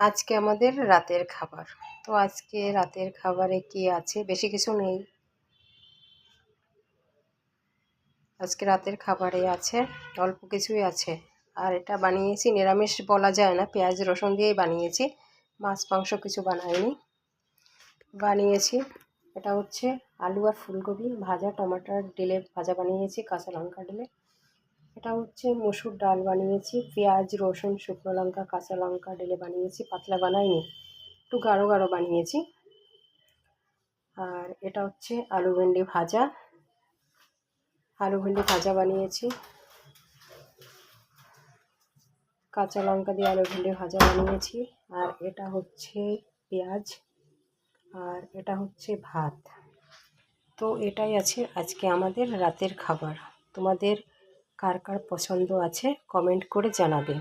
আজকে আমাদের রাতের খাবার। তো আজকে রাতের খাবারে কি আছে? বেশি কিছু নেই। আজকে রাতের খাবারে আছে, অল্প কিছুই আছে। আর এটা বানিয়েছি, নিরামিষ বলা যায় না, পেঁয়াজ, রসুন দিয়েই বানিয়েছি। মাছ, মাংস কিছু বানাইনি। বানিয়েছি, এটা হচ্ছে আলু আর ফুলকপি ভাজা, টমাটার ডিলে ভাজা বানিয়েছি, কাঁচা লঙ্কা ডিলে। এটা হচ্ছে মসুর ডাল বানিয়েছি, পেঁয়াজ, রসুন, শুকনো লঙ্কা, কাঁচা লঙ্কা ঢেলে বানিয়েছি, পাতলা বানাইনি, একটু গাঢ় গাঢ় বানিয়েছি। আর এটা হচ্ছে আলু ভেন্ডি ভাজা। আলু ভেন্ডি ভাজা বানিয়েছি। কাঁচা লঙ্কা দিয়ে আলু ভেন্ডি ভাজা বানিয়েছি। আর এটা হচ্ছে পেঁয়াজ। আর এটা হচ্ছে ভাত। তো এটাই আছে আজকে আমাদের রাতের খাবার। তোমাদের কার কার পছন্দ আছে কমেন্ট করে জানাবে।